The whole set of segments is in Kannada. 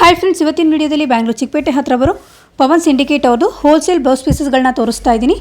ಹಾಯ್ ಫ್ರೆಂಡ್ಸ್ ಇವತ್ತಿನ ವಿಡಿಯೋದಲ್ಲಿ ಬ್ಯಾಂಗ್ಳೂರು ಚಿಕ್ಕಪೇಟೆ ಹತ್ರ ಬರೋ ಪವನ್ ಸಿಂಡಿಕೇಟ್ ಅವ್ರದ್ದು ಹೋಲ್ಸೇಲ್ ಬ್ಲೌಸ್ ಪೀಸಸ್ಗಳನ್ನ ತೋರಿಸ್ತಾ ಇದ್ದೀನಿ.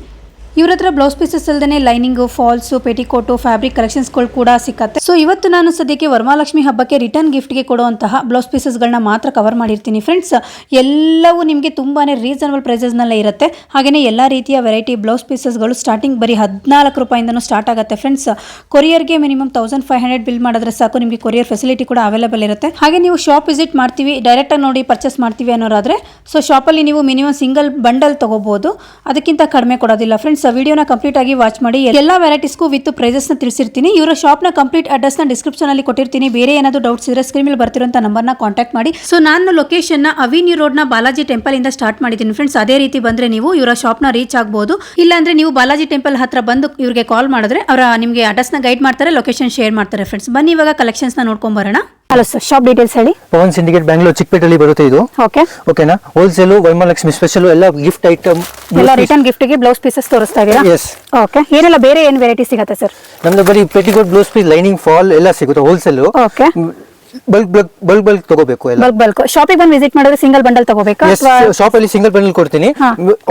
ಇವ್ರ ಹತ್ರ ಬ್ಲೌಸ್ ಪೀಸಸ್ ಅಲ್ಲದೆ ಲೈನಿಂಗು ಫಾಲ್ಸು ಪೆಟಿಕೋಟು ಫ್ಯಾಬ್ರಿಕ್ ಕಲೆಕ್ಷನ್ಸ್ಗಳು ಕೂಡ ಸಿಕ್ಕತ್ತೆ. ಸೊ ಇವತ್ತು ನಾನು ಸದ್ಯಕ್ಕೆ ವರಮಹಾಲಕ್ಷ್ಮಿ ಹಬ್ಬಕ್ಕೆ ರಿಟರ್ನ್ ಗಿಫ್ಟ್ಗೆ ಕೊಡುವಂತಹ ಬ್ಲೌಸ್ ಪೀಸಸ್ಗಳನ್ನ ಮಾತ್ರ ಕವರ್ ಮಾಡಿರ್ತೀನಿ. ಫ್ರೆಂಡ್ಸ್ ಎಲ್ಲವೂ ನಿಮಗೆ ತುಂಬಾ ರೀಸನಬಲ್ ಪ್ರೈಸಸ್ನಲ್ಲೇ ಇರುತ್ತೆ. ಹಾಗೆಯೇ ಎಲ್ಲ ರೀತಿಯ ವೆರೈಟಿ ಬ್ಲೌಸ್ ಪೀಸಸ್ಗಳು ಸ್ಟಾರ್ಟಿಂಗ್ ಬರೀ ಹದಿನಾಲ್ಕು ರೂಪಾಯಿಂದನೂ ಸ್ಟಾರ್ಟ್ ಆಗುತ್ತೆ. Friends ಕೊರಿಯರ್ಗೆ minimum thousand five hundred bill ಮಾಡಿದ್ರೆ ಸಾಕು, ನಿಮಗೆ ಕೊರಿಯರ್ ಫೆಸಿಲಿಟಿ ಕೂಡ ಅವೈಲೇಬಲ್ ಇರುತ್ತೆ. ಹಾಗೆ ನೀವು ಶಾಪ್ ವಿಸಿಟ್ ಮಾಡ್ತೀವಿ ಡೈರೆಕ್ಟಾಗಿ ನೋಡಿ ಪರ್ಚೇಸ್ ಮಾಡ್ತೀವಿ ಅನ್ನೋರಾದ್ರೆ ಸೊ ಶಾಪಲ್ಲಿ ನೀವು ಮಿನಿಮಮ್ ಸಿಂಗಲ್ ಬಂಡಲ್ ತಗೋಬಹುದು ಅದಕ್ಕಿಂತ ಕಡಿಮೆ ಕೊಡೋದಿಲ್ಲ. ಫ್ರೆಂಡ್ಸ್ ವಿಡಿಯೋನ ಕಂಪ್ಲೀಟ್ ಆಗಿ ವಾಚ್ ಮಾಡಿ. ಎಲ್ಲ ವೆರೈಟೀಸ್ಗೂ ವಿತ್ ಪ್ರೈಸಸ್ನ ತಿಳಿಸಿರ್ತೀನಿ. ಇವರ ಶಾಪ್ನ ಕಂಪ್ಲೀಟ್ ಅಡ್ರೆಸ್ನ ಡಿಸ್ಕ್ರಿಪ್ಷನ್ ಅಲ್ಲಿ ಕೊಟ್ಟಿರ್ತೀನಿ. ಬೇರೆ ಏನಾದರೂ ಡೌಟ್ಸ್ ಇದ್ರೆ ಸ್ಕ್ರೀನ್ ಮೇಲೆ ಬರ್ತಿರೋಂಥ ನಂಬರ್ನ ಕಾಂಟ್ಯಾಕ್ಟ್ ಮಾಡಿ. ಸೊ ನಾನು ಲೊಕೇಶನ್ನ ಅವಿನ್ಯೂ ರೋಡ್ನ ಬಾಲಾಜಿ ಟೆಂಪಲ್ ಇಂದ ಸ್ಟಾರ್ಟ್ ಮಾಡಿದ್ದೀನಿ ಫ್ರೆಂಡ್ಸ್ ಅದೇ ರೀತಿ ಬಂದ್ರೆ ನೀವು ಇವರ ಶಾಪ್ನ ರೀಚ್ ಆಗ್ಬೋದು. ಇಲ್ಲಾಂದ್ರೆ ನೀವು ಬಾಲಾಜಿ ಟೆಂಪಲ್ ಹತ್ರ ಬಂದು ಇವರಿಗೆ ಕಾಲ್ ಮಾಡಿದ್ರೆ ಅವರ ನಿಮಗೆ ಅಡ್ರೆಸ್ನ ಗೈಡ್ ಮಾಡ್ತಾರೆ ಲೊಕೇಶನ್ ಶೇರ್ ಮಾಡ್ತಾರೆ ಫ್ರೆಂಡ್ಸ್ ಬನ್ನಿ ಇವಾಗ ಕಲೆಕ್ಷನ್ಸ್ನ ನೋಡ್ಕೊಂಡ್ ಬರೋಣ. ಹಲೋ ಸರ್ ಶಾಪ್ ಡೀಟೇಲ್ಸ್ ಹೇಳಿ. ಪವನ್ ಸಿಂಡಿಕೇಟ್ ಬ್ಯಾಂಗ್ಳೂರ್ ಚಿಕ್ಕಪೇಟೆಯಲ್ಲಿ ಬರುತ್ತೆ ಇದು. ಓಕೆ ಓಕೆನಾ ಹೋಲ್ಸೇಲು ವೈಮಲಕ್ಷ್ಮಿ ಸ್ಪೆಷಲ್ ಎಲ್ಲ ಗಿಫ್ಟ್ ಐಟಮ್ ಎಲ್ಲ ರಿಟರ್ನ್ ಗಿಫ್ಟ್ಗೆ ಬ್ಲೌಸ್ ಪೀಸಸ್ ತೋರಿಸ್ತಾ ಇದೀರಾ? ಎಸ್ ಓಕೆ ಏನೆಲ್ಲ ಬೇರೆ ಏನು ವೆರೈಟಿ ಸಿಗತ್ತೆ ಸರ್ ನಮ್ದು ಬರೀ petticoat blouse piece lining fall ಎಲ್ಲ ಸಿಗುತ್ತೆ wholesale okay bulk bulk bulk bulk ತಗೋಬೇಕು ಎಲ್ಲ. ಬಲ್ಕ್ ಬಲ್ಕ್ ಶಾಪಿಗೆ ಬಂದು ವಿಸಿಟ್ ಮಾಡಿದ್ರೆ ಸಿಂಗಲ್ ಬಂಡಲ್ ತಗೋಬೇಕಾ? ಎಸ್ ಶಾಪ್ ಅಲ್ಲಿ ಸಿಂಗಲ್ ಬಂಡಲ್ ಕೊಡ್ತೀನಿ.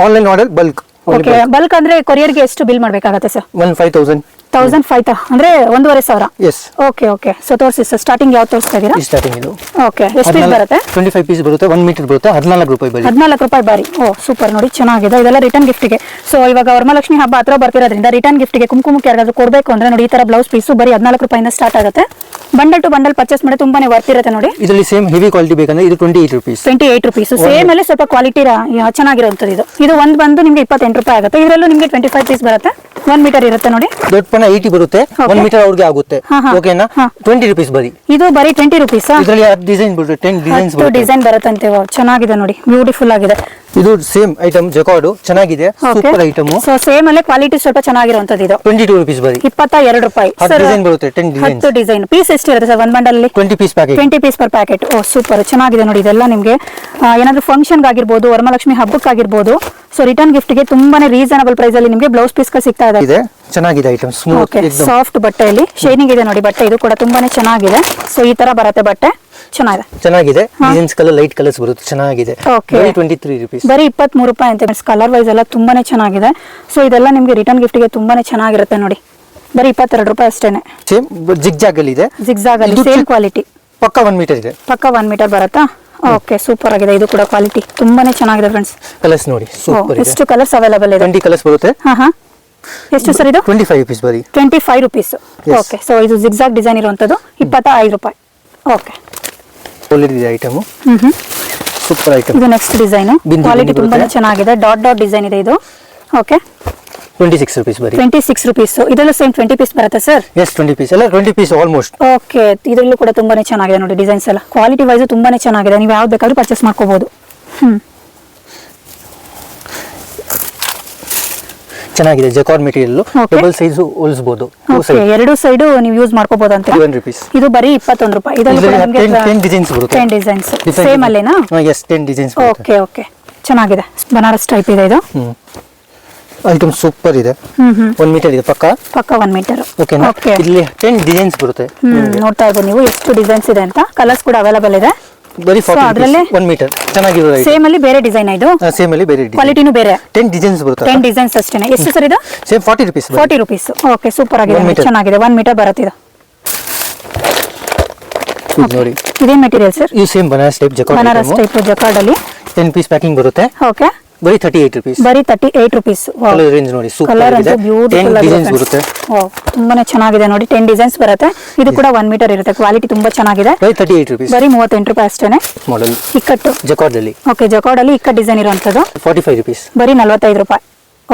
Online order bulk okay bulk ಅಂದ್ರೆ ಕೊರಿಯರ್ಗೆ ಎಷ್ಟು ಬಿಲ್ ಮಾಡ್ಬೇಕಾಗತ್ತೆ sir one five thousand thousand five ಅಂದ್ರೆ ಒಂದೂವರೆ ಸಾವಿರ? ಎಸ್ ಓಕೆ ಓಕೆ ಸೊ ತೋರಿಸಿ ಸರ್ ಸ್ಟಾರ್ಟಿಂಗ್ ಯಾವ ತೋರಿಸ್ತಾ ಇದ್ದೀರಾ ಈ ಸ್ಟಾರ್ಟಿಂಗ್ ಇದು. ಓಕೆ ಎಷ್ಟು ಪೀಸ್ ಬರುತ್ತೆ? ಟ್ವೆಂಟಿ ಫೈವ್ ಪೀಸ್ ಬರುತ್ತೆ ಒನ್ ಮೀಟರ್ ಬರುತ್ತೆ ಹದಿನಾಲ್ಕು ರೂಪಾಯಿ ಬರೀ. ಹದಿನಾಲ್ಕು ರೂಪಾಯಿ ಬಾರಿ. ಓ ಸೂಪರ್ ನೋಡಿ ಚೆನ್ನಾಗಿದೆ. ಇದೆಲ್ಲ ರಿಟರ್ನ್ ಗಿಫ್ಟಿಗೆ ಸೊ ಇವಾಗ ವರ್ಮಲಕ್ಷ್ಮಿ ಹಬ್ಬ ಹತ್ರ ಬರ್ತಿರೋದ್ರಿಂದ ರಿಟರ್ನ್ ಗಿಫ್ಟಿಗೆ ಕುಂಕುಮಕ್ಕೆ ಯಾರಾದ್ರೂ ಕೊಡಬೇಕು ಅಂದ್ರೆ ನೋಡಿ ಈ ತರ ಬ್ಲೌಸ್ ಪೀಸು ಬರೀ ಹದಿನಾಲ್ಕು ರೂಪಾಯಿಂದ ಸ್ಟಾರ್ಟ್ ಆಗುತ್ತೆ. ಬಂಡಲ್ ಟು ಬಂಡಲ್ ಪರ್ಚೇಸ್ ಮಾಡಿ ತುಂಬಾನೇ ವರ್ತ್ ಇರುತ್ತೆ ನೋಡಿ. ಇದರಲ್ಲಿ ಸೇಮ್ ಹೆವಿ ಕ್ವಾಲಿಟಿ ಬೇಕಂದ್ರೆ ಇದು twenty eight rupees twenty eight rupees same ಅಲ್ಲಿ ಸ್ವಲ್ಪ ಕ್ವಾಲಿಟಿ ಚೆನ್ನಾಗಿರುವಂಥದ್ದು ಇದು. ಇದು ಒಂದು ಬಂದು ನಿಮಗೆ ಇಪ್ಪತ್ತೆಂಟು ರೂಪಾಯಿ ಆಗುತ್ತೆ. ಇದರಲ್ಲೂ ನಿಮಗೆ ಟ್ವೆಂಟಿ ಫೈವ್ ಪೀಸ್ ಬರುತ್ತೆ. ಒನ್ ಮೀಟರ್ ಇರುತ್ತೆ ನೋಡಿ. ದೊಡ್ಡ ಪಣ ಏಯ್ಟಿ ಬರುತ್ತೆ. ಒನ್ ಮೀಟರ್ ಅವ್ರಿಗೆ ಆಗುತ್ತೆ. ಓಕೆನಾ. ಟ್ವೆಂಟಿ ರುಪೀಸ್ ಬರೀ. ಇದು ಬರೀ ಟ್ವೆಂಟಿ ರುಪೀಸ್ ಇದರಲ್ಲಿ ಡಿಸೈನ್ ಬರುತ್ತೆ ಟೆನ್ ಡಿಸೈನ್ಸ್ ಹತ್ತು ಡಿಸೈನ್ ಬರುತ್ತಂತೆ. ಚೆನ್ನಾಗಿದೆ ನೋಡಿ. ಬ್ಯೂಟಿಫುಲ್ ಆಗಿದೆ. ಇದು ಸೇಮ್ ಐಟಮ್ ಜಕಾರ್ಡು ಚೆನ್ನಾಗಿದೆ. ಸೂಪರ್ ಐಟಮ್ ಸೊ ಸೇಮ್ ಅಲ್ಲೇ ಕ್ವಾಲಿಟಿ ಸ್ವಲ್ಪ ಚೆನ್ನಾಗಿರುವಂತದ್ದು ಇದು. ಟ್ವೆಂಟಿ ಟೂ ರುಪೀಸ್ ಬರೀ. ಇಪ್ಪತ್ತ ಎರಡು ರೂಪಾಯಿ. ಹತ್ತು ಡಿಸೈನ್ ಬರುತ್ತೆ ಟೆನ್ ಹತ್ತು ಡಿಸೈನ್ ಪೀಸ್ ಎಷ್ಟಿರುತ್ತೆ ಸರ್ ಒಂದ್ ಬಂಡಲ್ಲಿ twenty piece packet twenty piece per packet ಓ ಸೂಪರ್ ಚೆನ್ನಾಗಿದೆ ನೋಡಿ ಇದೆಲ್ಲ ನಿಮಗೆ. ಏನಾದರೂ ಫಂಕ್ಷನ್ ಆಗಿರ್ಬೋದು ವರಮಹಾಲಕ್ಷ್ಮಿ ಹಬ್ಬಕ್ಕಾಗಿರ್ಬೋದು ಸೊ ರಿಟರ್ನ್ ಗಿಫ್ಟ್ಗೆ ತುಂಬಾನೇ ರೀಸನಬಲ್ ಪ್ರೈಸ್ ಅಲ್ಲಿ ನಿಮಗೆ ಬ್ಲೌಸ್ ಪೀಸ್ ಸಿಗ್ತಾ ಇದೆ. ಚೆನ್ನಾಗಿದೆ ಐಟಮ್ ಸ್ಮೂತ್ ಸಾಫ್ಟ್ ಬಟ್ಟೆಯಲ್ಲಿ. ಶೈನಿಂಗ್ ಇದೆ ನೋಡಿ ಬಟ್ಟೆ ಇದು ಕೂಡ ತುಂಬಾನೇ ಚೆನ್ನಾಗಿದೆ. ಸೊ ಈ ತರ ಬರುತ್ತೆ ಬಟ್ಟೆ. ಚೆನ್ನಾಗಿದೆ. ಚೆನ್ನಾಗಿದೆ. ಡಿಸೈನ್ಸ್ ಕಲರ್ ಲೈಟ್ ಕಲರ್ಸ್ ಬರುತ್ತೆ. ಚೆನ್ನಾಗಿದೆ. Okay. ಟ್ವೆಂಟಿ ತ್ರೀ ರುಪೀಸ್ ಬರೀ ಇಪ್ಪತ್ತ್ ಮೂರು ರೂಪಾಯಿ ಅಂತ. ಕಲರ್ ವೈಸ್ ಎಲ್ಲ ತುಂಬಾನೇ ಚೆನ್ನಾಗಿದೆ. ಸೊ ಇದೆಲ್ಲ ನಿಮಗೆ ರಿಟರ್ನ್ ಗಿಫ್ಟ್ಗೆ ತುಂಬಾನೇ ಚೆನ್ನಾಗಿರುತ್ತೆ ನೋಡಿ. ಬರೀ ಇಪ್ಪತ್ತೆರಡು ರೂಪಾಯಿ ಅಷ್ಟೇನೆ. ಸೇಮ್ ಜಿಗ್ ಜಾಗ್ ಅಲ್ಲಿ ಇದೆ ಜಿಗ್ಜಾಗ್ ಅಲ್ಲಿ ಸೇಮ್ ಕ್ವಾಲಿಟಿ ಪಕ್ಕ ಒನ್ ಮೀಟರ್ ಇದೆ. ಪಕ್ಕ ಒನ್ ಮೀಟರ್ ಬರುತ್ತಾ? ಓಕೆ ಸೂಪರ್ ಆಗಿದೆ. ಇದು ಕೂಡ ಕ್ವಾಲಿಟಿ ತುಂಬಾನೇ ಚೆನ್ನಾಗಿದೆ ಫ್ರೆಂಡ್ಸ್ ಕಲರ್ಸ್ ನೋಡಿ ಸೂಪರ್ ಇದೆ. ಎಷ್ಟು ಕಲರ್ಸ್ ಅವೈಲೇಬಲ್ ಇದೆ? ಟ್ವೆಂಟಿ ಕಲರ್ಸ್ ಬರುತ್ತೆ? ಹಾ ಹಾ. ಎಷ್ಟು ಸರ್ ಇದು? ಟ್ವೆಂಟಿ ಫೈವ್ ರುಪೀಸ್ ಬರೀ. Twenty five rupees okay so ಇದು ಜಿಗ್ಜಾಗ್ ಡಿಸೈನ್ ಇಪ್ಪತ್ತ ಐದು ರೂಪಾಯಿ. ಓಕೆ ಒಳ್ಳೆದಿದೆ ಐಟಮ್ ಹ್ಮ್ ಸೂಪರ್ ಐಟಮ್ ಇದು ನೆಕ್ಸ್ಟ್ ಡಿಸೈನ್ ಕ್ವಾಲಿಟಿ ತುಂಬಾನೇ ಚೆನ್ನಾಗಿದೆ. ಡಾಟ್ ಡಾಟ್ ಡಿಸೈನ್ ಇದೆ ಇದು. ಓಕೆ ಟ್ವೆಂಟಿ ಸಿಕ್ಸ್ ರುಪೀಸ್ ಬರೀ. ಟ್ವೆಂಟಿ ಸಿಕ್ಸ್ ರುಪೀಸ್ ಇದರಲ್ಲೂ ಸೇಮ್ ಟ್ವೆಂಟಿ ಪೀಸ್ ಬರುತ್ತೆ ಸರ್ ಎಸ್ ಟ್ವೆಂಟಿ ಪೀಸ್ ಎಲ್ಲ ಟ್ವೆಂಟಿ ಪೀಸ್ ಆಲ್ಮೋಸ್ಟ್ ಓಕೆ ಇದರಲ್ಲೂ ಕೂಡ ತುಂಬಾನೇ ಚೆನ್ನಾಗಿದೆ ನೋಡಿ ಡಿಸೈನ್ಸ್ ಎಲ್ಲ. ಕ್ವಾಲಿಟಿ ವೈಸ್ ತುಂಬಾನೇ ಚೆನ್ನಾಗಿದೆ. ನೀವು ಯಾವ್ದು ಬೇಕಾದ್ರೂ ಪರ್ಚೇಸ್ ಮಾಡ್ಕೋಬಹುದು ಹ್ಮ್. ಚೆನ್ನಾಗಿದೆ ಜಕಾರ್ಡ್ ಮೆಟೀರಿಯಲ್. ಡಬಲ್ ಸೈಜ್ ಹೋಲಿಸಬಹುದು ಎರಡು ಸೈಡ್ ನೀವು ಯೂಸ್ ಮಾಡ್ಕೋಬಹುದು ಅಂತ. ರುಪೀಸ್ ಇದು ಬರೀ ಇಪ್ಪತ್ತೊಂದು ರೂಪಾಯಿ. ಇದರಲ್ಲಿ ಡಿಸೈನ್ಸ್ ಬರುತ್ತೆ. Ten designs same ಅಲ್ಲೇನಾ? Yes ten designs okay okay ಚೆನ್ನಾಗಿದೆ. ಬನಾರಸ್ ಟೈಪ್ ಇದೆ ಇದು. ಐಟಮ್ ಸೂಪರ್ ಇದೆ. ಒಂದ್ ಮೀಟರ್ ಇದೆ ಪಕ್ಕ? ಪಕ್ಕ ಒನ್ ಮೀಟರ್ ಓಕೆನಾ ಓಕೆ ಇಲ್ಲಿ ಟೆನ್ ಡಿಸೈನ್ಸ್ ಬರುತ್ತೆ ನೋಡ್ತಾ ಇದ್ದೀವಿ ನೀವು ಎಷ್ಟು ಡಿಸೈನ್ಸ್ ಇದೆ ಅಂತ. ಕಲರ್ಸ್ ಕೂಡ ಅವೈಲೇಬಲ್ ಇದೆ. ಬರೀ ಅದ್ರಲ್ಲೇ- ಒನ್ ಮೀಟರ್ ಚೆನ್ನಾಗಿರೋ ಐಟಮ್ ಸೇಮ್ ಅಲ್ಲಿ ಬೇರೆ ಡಿಸೈನ್ ಇದು? ಸೇಮ್ ಅಲ್ಲಿ ಬೇರೆ ಕ್ವಾಲಿಟಿನೂ ಬೇರೆ. ಟೆನ್ ಡಿಸೈನ್ಸ್ ಬರುತ್ತೆ? ಟೆನ್ ಡಿಸೈನ್ಸ್ ಅಷ್ಟೇ ಎಷ್ಟು ಸರ್ ಇದು? Same forty rupees forty rupees okay super ಆಗಿದೆ. ನೋಡಿ, ಚೆನ್ನಾಗಿದೆ. ಒನ್ ಮೀಟರ್ ಬರುತ್ತೆ ಇದು. ನೋಡಿ. ಇದೇನ್ ಮೆಟೀರಿಯಲ್ ಸರ್ ಇದು same Banaras type Banaras jacquard type jacquard ಅಲ್ಲಿ. ಟೆನ್ ಪೀಸ್ ಪ್ಯಾಕಿಂಗ್ ಬರುತ್ತೆ. ಓಕೆ ಬರೀ ತರ್ಟಿ ಏಟ್ ರುಪೀಸ್ ಬರೀ ತರ್ಟಿ ಏಟ್ ರುಪೀಸ್ ರೇಂಜ್ ನೋಡಿ ಕಲರ್ ಆಗಿದೆ. ಅಂತೂ ಬ್ಯೂಟಿಫುಲ್ ಡಿಸೈನ್ಸ್ ಬರುತ್ತೆ. ತುಂಬಾನೇ ಚೆನ್ನಾಗಿದೆ ನೋಡಿ. ಟೆನ್ ಡಿಸೈನ್ಸ್ ಬರುತ್ತೆ. ಇದು ಕೂಡ ಒನ್ ಮೀಟರ್ ಇರುತ್ತೆ. ಕ್ವಾಲಿಟಿ ತುಂಬಾ ಚೆನ್ನಾಗಿದೆ. ಬರೀ ತರ್ಟಿ ಏಟ್ ರುಪೀಸ್ ಬರೀ ಮೂವತ್ತೆಂಟು ರೂಪಾಯಿ ಅಷ್ಟೇನೆ. Model ikat. Jacquard okay jacquard ಅಲ್ಲಿ ಇಕ್ಕಟ್ ಡಿಸೈನ್ ಇರುವಂತದ್ದು ಫಾರ್ಟಿ ಫೈವ್ ರುಪೀಸ್ ಬರೀ ನಲವತ್ತೈದು ರೂಪಾಯಿ.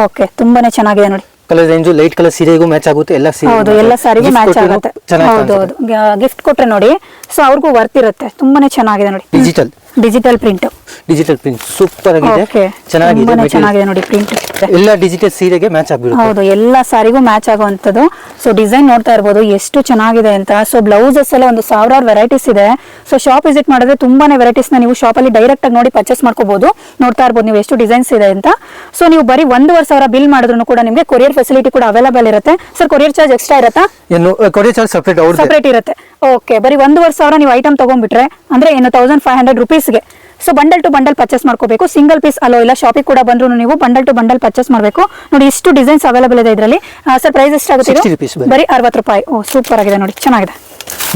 ಓಕೆ ತುಂಬಾನೇ ಚೆನ್ನಾಗಿದೆ ನೋಡಿ. ಕಲರ್ ರೇಂಜ್ ಲೈಟ್ ಕಲರ್ ಸೀರೆಗೂ ಮ್ಯಾಚ್ ಆಗುತ್ತೆ. ಎಲ್ಲ ಸೀರೆ ಹೌದು ಎಲ್ಲ ಸಾರಿಗೂ ಮ್ಯಾಚ್ ಆಗುತ್ತೆ. ಹೌದು ಹೌದು ಗಿಫ್ಟ್ ಕೊಟ್ರೆ ನೋಡಿ ಸೊ ಅವ್ರಿಗೂ ವರ್ತ್ ಇರುತ್ತೆ. ತುಂಬಾನೇ ಚೆನ್ನಾಗಿದೆ ನೋಡಿ. Digital digital print digital print super ಆಗಿದೆ. ಚೆನ್ನಾಗಿದೆ. ಚೆನ್ನಾಗಿದೆ ನೋಡಿ ಪ್ರಿಂಟ್ ಎಲ್ಲ ಡಿಜಿಟಲ್ ಸೀರೆಗೆ ಮ್ಯಾಚ್ ಆಗ್ಬಿಡುತ್ತೆ. ಹೌದು ಎಲ್ಲ ಸಾರಿಗೂ ಮ್ಯಾಚ್ ಆಗುವಂಥದ್ದು. ಸೊ ಡಿಸೈನ್ ನೋಡ್ತಾ ಇರ್ಬೋದು ಎಷ್ಟು ಚೆನ್ನಾಗಿದೆ ಅಂತ. ಸೊ ಬ್ಲೌಸಸ್ ಎಲ್ಲ ಒಂದು ಸಾವಿರಾರು ವೆರೈಟೀಸ್ ಇದೆ. ಸೊ ಶಾಪ್ ವಿಸಿಟ್ ಮಾಡಿದ್ರೆ ತುಂಬಾನೇ ವೆರೈಟೀಸ್ನ ನೀವು ಶಾಪ್ ಅಲ್ಲಿ ಡೈರೆಕ್ಟ್ ಆಗಿ ನೋಡಿ ಪರ್ಚೇಸ್ ಮಾಡ್ಕೋಬಹುದು ನೋಡ್ತಾ ಇರ್ಬೋದು ನೀವು ಎಷ್ಟು ಡಿಸೈನ್ಸ್ ಇದೆ ಅಂತ. ಸೊ ನೀವು ಬರೀ ಒಂದೂವರೆ ಸಾವಿರ ಬಿಲ್ ಮಾಡಿದ್ರು ಕೂಡ ನಿಮಗೆ ಕೊರಿಯರ್ ಫೆಸಿಲಿಟಿ ಕೂಡ ಅವೈಲೇಬಲ್ ಇರುತ್ತೆ. ಸರ್ ಕೊರಿಯರ್ ಚಾರ್ಜ್ ಎಕ್ಸ್ಟ್ರಾ ಇರುತ್ತಾ? ಏನು ಕೊರಿಯರ್ ಚಾರ್ಜ್ ಸಪ್ರೇಟ್ ಸಪರೇಟ್ ಇರುತ್ತೆ. ಓಕೆ ಬರೀ ಒಂದೂವರೆ ಸಾವಿರ ನೀವು ಐಟಮ್ ತಗೊಂಡ್ಬಿಟ್ರೆ ಅಂದ್ರೆ ಏನು thousand five hundred ರುಪೀಸ್ಗೆ so bundle two bundle purchase ಮಾಡ್ಕೋಬೇಕು. ಸಿಂಗಲ್ ಪೀಸ್ ಅಲೋ ಇಲ್ಲ ಶಾಪಿಗೆ ಕೂಡ ಬಂದ್ರು ನೀವು ಬಂಡಲ್ ಟು ಬಂಡಲ್ ಪರ್ಚೇಸ್ ಮಾಡಬೇಕು. ನೋಡಿ ಇಷ್ಟು ಡಿಸೈನ್ಸ್ ಅವೈಲೇಬಲ್ ಇದೆ ಇದರಲ್ಲಿ. ಸರ್ ಪ್ರೈಸ್ ಎಷ್ಟಾಗುತ್ತೆ 60 rupees ಬರೀ. ಅರವತ್ತು ರೂಪಾಯಿ. ಓ ಸೂಪರ್ ಆಗಿದೆ ನೋಡಿ ಚೆನ್ನಾಗಿದೆ.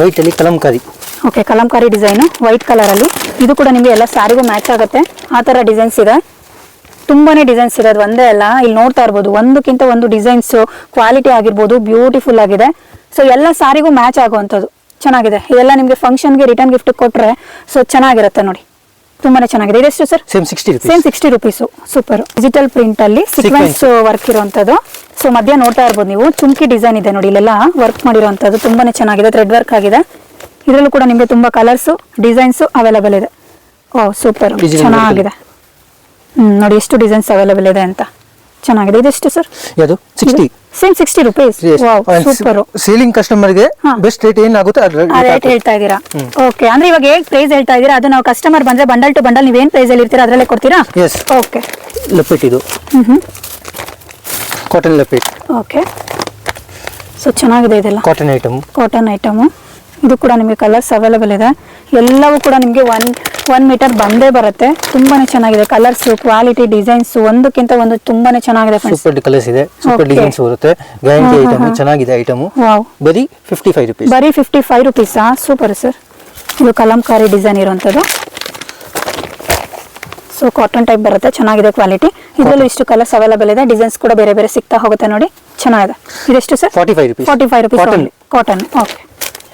ವೈಟ್ ಅಲ್ಲಿ Kalamkari. Okay Kalamkari design white colour ಅಲ್ಲಿ. ಇದು ಕೂಡ ನಿಮಗೆ ಎಲ್ಲ ಸ್ಯಾರಿಗೂ ಮ್ಯಾಚ್ ಆಗುತ್ತೆ. ಆ ತರ ಡಿಸೈನ್ಸ್ ಇದೆ. ತುಂಬಾನೇ ಡಿಸೈನ್ಸ್ ಇರೋದು ಒಂದೇ ಅಲ್ಲ ಇಲ್ಲಿ ನೋಡ್ತಾ ಇರ್ಬೋದು. ಒಂದಕ್ಕಿಂತ ಒಂದು ಡಿಸೈನ್ಸ್ ಕ್ವಾಲಿಟಿ ಆಗಿರ್ಬೋದು ಬ್ಯೂಟಿಫುಲ್ ಆಗಿದೆ. ಸೊ ಎಲ್ಲ ಸಾರಿಗೂ ಮ್ಯಾಚ್ ಆಗುವಂಥದ್ದು. ಚೆನ್ನಾಗಿದೆ. ಇದೆಲ್ಲ ನಿಮಗೆ ಫಂಕ್ಷನ್ಗೆ ರಿಟರ್ನ್ ಗಿಫ್ಟ್ ಕೊಟ್ಟರೆ ಸೊ ಚೆನ್ನಾಗಿರುತ್ತೆ ನೋಡಿ. ತುಂಬಾನೇ ಚೆನ್ನಾಗಿದೆ. ಇದೆಷ್ಟು sir? Same sixty same sixty rupees super digital print ಅಲ್ಲಿ ಸೀಕ್ವೆನ್ಸ್ ವರ್ಕ್ ಇರುವಂತದ್ದು. ಸೊ ಮಧ್ಯ ನೋಡ್ತಾ ಇರ್ಬೋದು ನೀವು. ಚುಮ್ಕಿ ಡಿಸೈನ್ ಇದೆ ನೋಡಿ ಇಲ್ಲೆಲ್ಲ ವರ್ಕ್ ಮಾಡಿರುವಂತದ್ದು. ತುಂಬಾನೇ ಚೆನ್ನಾಗಿದೆ. ಥ್ರೆಡ್ ವರ್ಕ್ ಆಗಿದೆ. ಇದರಲ್ಲೂ ಕೂಡ ನಿಮಗೆ ತುಂಬಾ ಕಲರ್ಸ್ ಡಿಸೈನ್ಸ್ ಅವೈಲೇಬಲ್ ಇದೆ. ಓ ಸೂಪರ್ ಚೆನ್ನಾಗಿದೆ. ಹ್ಮ್ ನೋಡಿ ಎಷ್ಟು ಡಿಸೈನ್ಸ್ ಅವೈಲೇಬಲ್ ಇದೆ ಅಂತ. ಚೆನ್ನಾಗಿದೆ. ಇದೆಷ್ಟು sir? Sixty same sixty rupees super selling ಕಸ್ಟಮರ್ಗೆ ಗೆ ಬೆಸ್ಟ್ ರೇಟ್ ಏನಾಗುತ್ತೆ ರೇಟ್ ಹೇಳ್ತಾ ಇದ್ದೀರಾ? ಓಕೆ ಅಂದ್ರೆ ಇವಾಗ ಹೇಗ್ ಪ್ರೈಸ್ ಹೇಳ್ತಾ ಇದೀರಾ ಅದು ನಾವು ಕಸ್ಟಮರ್ ಬಂದ್ರೆ ಬಂಡಲ್ ಟು ಬಂಡಲ್ ನೀವೇನ್ ಏನ್ ಪ್ರೈಸ್ ಅಲ್ಲಿ ಇರ್ತೀರಾ? ಅದರಲ್ಲೇ ಕೊಡ್ತೀರಾ? ಎಸ್ ಓಕೆ ಲಪೇಟ್ ಇದು. Hmm hmm. ಕಾಟನ್ ಲಪೇಟ್. ಓಕೆ ಸೊ ಚೆನ್ನಾಗಿದೆ ಇದೆಲ್ಲ. ಕಾಟನ್ ಐಟಮ್ ಕಾಟನ್ ಐಟಮು ಇದು ಕೂಡ ನಿಮಗೆ ಕಲರ್ಸ್ ಅವೈಲೇಬಲ್ ಇದೆ. ಎಲ್ಲವೂ ಕೂಡ ನಿಮಗೆ ಒನ್ ಒನ್ ಮೀಟರ್ ಬಂದೇ ಬರುತ್ತೆ. ತುಂಬಾನೇ ಚೆನ್ನಾಗಿದೆ ಕಲರ್ಸ್ ಕ್ವಾಲಿಟಿ ಡಿಸೈನ್ಸ್ ಒಂದಕ್ಕಿಂತ ಒಂದು ತುಂಬಾನೇ ಚೆನ್ನಾಗಿದೆ ಸೂಪರ್ ಕಲರ್ಸ್ ಇದೆ. ಸೂಪರ್. ಡಿಸೈನ್ಸ್ ಬರುತ್ತೆ. ಗ್ಯಾರಂಟಿ ಐಟಮ್ ಚೆನ್ನಾಗಿದೆ ಐಟಮ್ ಬರೀ ಫಿಫ್ಟಿ ಫೈವ್ ರುಪೀಸ್ ಬರೀ ಫಿಫ್ಟಿ ಫೈವ್ ರುಪೀಸಾ ಸೂಪರ್ ಸರ್ ಇದು ಕಲಂಕಾರಿ ಡಿಸೈನ್ ಇರುವಂಥದ್ದು ಸೊ ಕಾಟನ್ ಟೈಪ್ ಬರುತ್ತೆ. ಚೆನ್ನಾಗಿದೆ ಕ್ವಾಲಿಟಿ ಇದರಲ್ಲೂ ಇಷ್ಟು ಕಲರ್ಸ್ ಅವೈಲೇಬಲ್ ಇದೆ. ಡಿಸೈನ್ಸ್ ಕೂಡ ಬೇರೆ ಬೇರೆ ಸಿಗ್ತಾ ಹೋಗುತ್ತೆ ನೋಡಿ. ಚೆನ್ನಾಗಿದೆ. ಇದೆಷ್ಟು sir forty five rupees forty five rupees cotton okay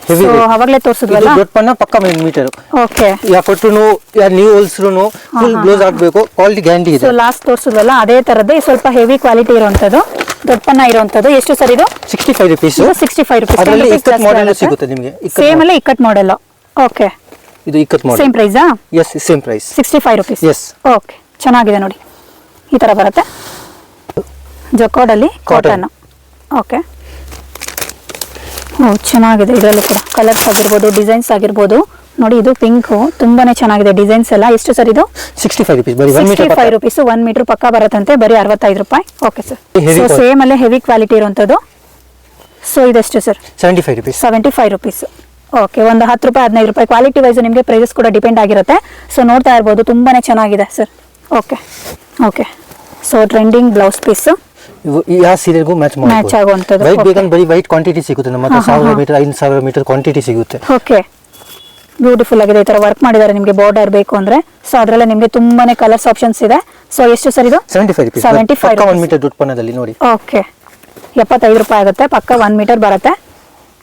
Heavy ಅವಾಗಲೇ ತೋರಿಸಿದ್ವಲ್ಲ? ಪನ್ನ ಪಕ್ಕ ಮೀಟರ್ ಓಕೆ ಯಾ ನೀವು ಹೊಲ್ಸ್ರು ಫುಲ್ ಬ್ಲೌಸ್ ಹಾಕ್ಬೇಕು. ಕ್ವಾಲಿಟಿ ಗ್ಯಾರಂಟಿ ಇದೆ. ಲಾಸ್ಟ್ ತೋರಿಸಿದ್ವಲ್ಲ ಅದೇ ತರದೇ ಸ್ವಲ್ಪ ಹೆವಿ ಕ್ವಾಲಿಟಿ ಇರುವಂತದ್ದು ದೊಡ್ಡಪನ್ನ ಇರುವಂತದ್ದು. ಎಷ್ಟು ಸರ್ ಇದು? Sixty five rupees sixty five rupees ಅದರಲ್ಲಿ ಮಾಡೆಲ್ ಸಿಗುತ್ತೆ ನಿಮಗೆ. ಸೇಮ್. ಅಲ್ಲೇ ಇಕ್ಕಟ್ ಮಾಡೆಲ್ ಓಕೆ ಇದು ikat model same ಪ್ರೈಸಾ yes same price sixty five rupees Yes. Okay ಚೆನ್ನಾಗಿದೆ ನೋಡಿ. ಈ ತರ ಬರುತ್ತೆ. ಜೊಕೋಡಲ್ಲಿ. ಕಾಟನ್ ಓಕೆ ಓ ಚೆನ್ನಾಗಿದೆ. ಇದರಲ್ಲೂ ಕೂಡ ಕಲರ್ಸ್ ಆಗಿರ್ಬೋದು ಡಿಸೈನ್ಸ್ ಆಗಿರ್ಬೋದು. ನೋಡಿ ಇದು ಪಿಂಕು ತುಂಬಾನೇ ಚೆನ್ನಾಗಿದೆ ಡಿಸೈನ್ಸ್ ಎಲ್ಲ. ಎಷ್ಟು ಸರ್ ಇದು? ಸಿಕ್ಸ್ಟಿ ಫೈವ್ ರುಪೀಸ್ ಬರೀ sixty five rupees one metre ಪಕ್ಕ ಬರುತ್ತಂತೆ. ಬರೀ ಅರವತ್ತೈದು ರೂಪಾಯಿ. ಓಕೆ ಸರ್ ಸೊ ಸೇಮ್ ಅಲ್ಲೇ ಹೆವಿ ಕ್ವಾಲಿಟಿ ಇರುವಂಥದ್ದು ಸೊ ಇದೆಷ್ಟು sir seventy five rupees seventy five rupees okay ಒಂದು ಹತ್ತು ರೂಪಾಯಿ ಹದಿನೈದು ರೂಪಾಯಿ. ಕ್ವಾಲಿಟಿ ವೈಸ್ ನಿಮಗೆ ಪ್ರೈಸಸ್ ಕೂಡ ಡಿಪೆಂಡ್ ಆಗಿರುತ್ತೆ. ಸೊ ನೋಡ್ತಾ ಇರ್ಬೋದು. ತುಂಬಾನೇ ಚೆನ್ನಾಗಿದೆ sir okay okay so trending blouse piece ಇವು ಯಾವ ಸೀರೆಗೂ ಮ್ಯಾಚ್ ಮ್ಯಾಚ್ ಆಗುವಂಥದ್ದು, ವೈಟ್. ಬೇಕಂದ್ರೆ ಬರೀ ವೈಟ್ ಕ್ವಾಂಟಿಟಿ ಸಿಗುತ್ತೆ. ನಮ್ಮ ಹತ್ರ ಸಾವಿರ. ಮೀಟರ್ ಐದು ಸಾವಿರ ಮೀಟರ್ ಕ್ವಾಂಟಿಟಿ ಸಿಗುತ್ತೆ. ಓಕೆ ಬ್ಯೂಟಿಫುಲ್ ಆಗಿದೆ. ಈ ತರ ವರ್ಕ್ ಮಾಡಿದ್ದಾರೆ ನಿಮಗೆ ಬಾರ್ಡರ್ ಬೇಕು ಅಂದ್ರೆ. ಸೊ ಅದರಲ್ಲೇ ನಿಮಗೆ ತುಂಬಾನೇ ಕಲರ್ಸ್ ಆಪ್ಷನ್ಸ್ ಇದೆ. ಸೊ ಎಷ್ಟು ಸರ್ ಇದು? ಸೆವೆಂಟಿ ಫೈವ್ 75 ಪಕ್ಕ ಒನ್. ಮೀಟರ್ ಉತ್ಪನ್ನದಲ್ಲಿ ಪನ್ನದಲ್ಲಿ ನೋಡಿ. ಓಕೆ ಎಪ್ಪತ್ತೈದು ರೂಪಾಯಿ ಆಗುತ್ತೆ. ಪಕ್ಕ ಒನ್ ಮೀಟರ್ ಬರುತ್ತೆ.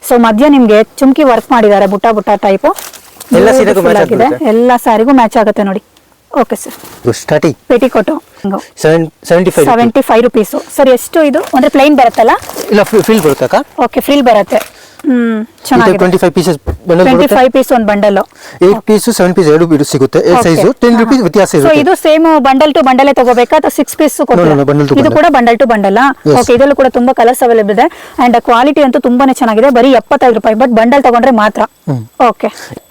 ಸೊ ಮಧ್ಯ ನಿಮಗೆ ಚುಮ್ಕಿ ವರ್ಕ್ ಮಾಡಿದ್ದಾರೆ. ಬುಟ್ಟ ಬುಟ್ಟ ಟೈಪು. ಎಲ್ಲ ಸಾರಿಗೂ ಮ್ಯಾಚ್ ಆಗುತ್ತೆ ನೋಡಿ. Okay sir starting petticoat seventy five rupees sir ಎಷ್ಟು ಇದು? ಒಂದ್ ಪ್ಲೈನ್ ಬರುತ್ತಲ್ಲ? ಇಲ್ಲ ಫ್ರಿಲ್ ಬರುತ್ತೆ ಅಕ್ಕ? ಓಕೆ ಫ್ರಿಲ್ ಬರುತ್ತೆ. ಹ್ಮ್ ಚೆನ್ನಾಗಿದೆ. Twenty five pieces twenty five piece ಒಂದು bundle eight piece seven piece ಎರಡು ಬಿಡು ಸಿಗುತ್ತೆ. ಸೈಜು ಟೆನ್ ರುಪೀಸ್ ವ್ಯತ್ಯಾಸ ಸೊ ಇದು ಸೇಮ್ ಬಂಡಲ್ ಟು ಬಂಡಲೇ ತಗೋಬೇಕಾ? ಅಥವಾ ಸಿಕ್ಸ್ ಪೀಸ್ ಇದು ಕೂಡ ಬಂಡಲ್ ಟು ಬಂಡಲ್ ಓಕೆ ಇದರಲ್ಲೂ ಕೂಡ ತುಂಬಾ ಕಲರ್ಸ್ ಅವೈಲೇಬಲ್ ಇದೆ. ಅಂಡ್ ಕ್ವಾಲಿಟಿ ಅಂತೂ ತುಂಬಾನೇ ಚೆನ್ನಾಗಿದೆ. ಬರೀ ಎಪ್ಪತ್ತೈದು ರೂಪಾಯಿ ಬಟ್ ಬಂಡಲ್ ತಗೊಂಡ್ರೆ ಮಾತ್ರ. ಓಕೆ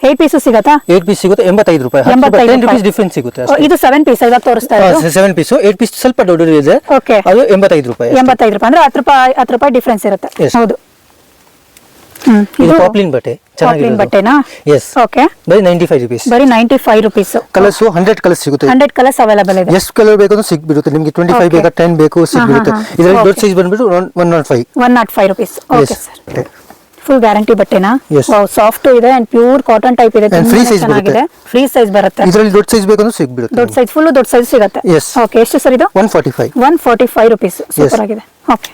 ಏಟ್ ಪೀಸ್ ಸಿಗುತ್ತಾ? ಏಟ್ ಪೀಸ್ ಸಿಗುತ್ತೆ ಎಂಬತ್ತೈದು ರೂಪಾಯಿ. ಎಂಬತ್ತೈದು ರೂಪಾಯಿ. ರುಪೀಸ್ ಡಿಫ್ರೆನ್ಸ್ ಸಿಗುತ್ತೆ ಇದು ಸೆವೆನ್ ಪೀಸ್ ಇವಾಗ ತೋರಿಸ್ತಾ ಇರೋದು? ಸೆವೆನ್ ಪೀಸ್ ಏಟ್ ಪೀಸ್ ಸ್ವಲ್ಪ ದೊಡ್ಡದು ಇದೆ Okay. ಅದು ಎಂಬತ್ತೈದು ರೂಪಾಯಿ. ಎಂಬತ್ತೈದು ರೂಪಾಯಿ. ಅಂದ್ರೆ ಹತ್ತು ರೂಪಾಯಿ ಹತ್ತು ರೂಪಾಯಿ ಡಿಫ್ರೆನ್ಸ್ ಇರುತ್ತೆ. ಹೌದು. ಇದು ಪಾಪ್ಲಿನ್ ಬಟ್ಟೆ. ಪಾಪ್ಲಿನ್ ಬಟ್ಟೆನಾ? ಎಸ್ ಓಕೆ ಬರೀ ನೈಂಟಿ ಫೈವ್ ರುಪೀಸ್ ಬರೀ ninety five rupees colours hundred colours ಸಿಗುತ್ತೆ. ಹಂಡ್ರೆಡ್ ಕಲರ್ಸ್ ಅವೈಲೇಬಲ್ ಇದೆ. ಎಷ್ಟು ಕಲರ್ ಬೇಕಂದ್ರೆ ಸಿಗ್ಬಿಡುತ್ತೆ. ನಿಮಗೆ ಟ್ವೆಂಟಿ ಫೈವ್. ಬೇಕಾ ಟೆನ್ ಬೇಕು ಸಿಗ್ಬಿಡುತ್ತೆ. ಇದರಲ್ಲಿ ದೊಡ್ಡ Okay. ಸೈಜ್ ಬಂದ್ಬಿಟ್ಟು one nought five one nought five rupees okay sir full guarantee ಬಟ್ಟೆನಾ. Soft ಇದೆ ಅಂಡ್ ಪ್ಯೂರ್ ಕಾಟನ್ ಟೈಪ್ ಇದೆ. ಫ್ರೀ ಚೆನ್ನಾಗಿದೆ. ಫ್ರೀ ಸೈಜ್ ಬರುತ್ತೆ. ಇದರಲ್ಲಿ ದೊಡ್ಡ ಸೈಜ್ ಬೇಕಂದ್ರೆ ಸಿಗ್ಬಿಡುತ್ತೆ. ದೊಡ್ಡ ಸೈಜ್ ಫುಲ್ ದೊಡ್ಡ ಸೈಜ್ ಸಿಗುತ್ತೆ. ಓಕೆ ಎಷ್ಟು ಸರ್ ಇದು? One forty five one forty five rupees super ಆಗಿದೆ. ಓಕೆ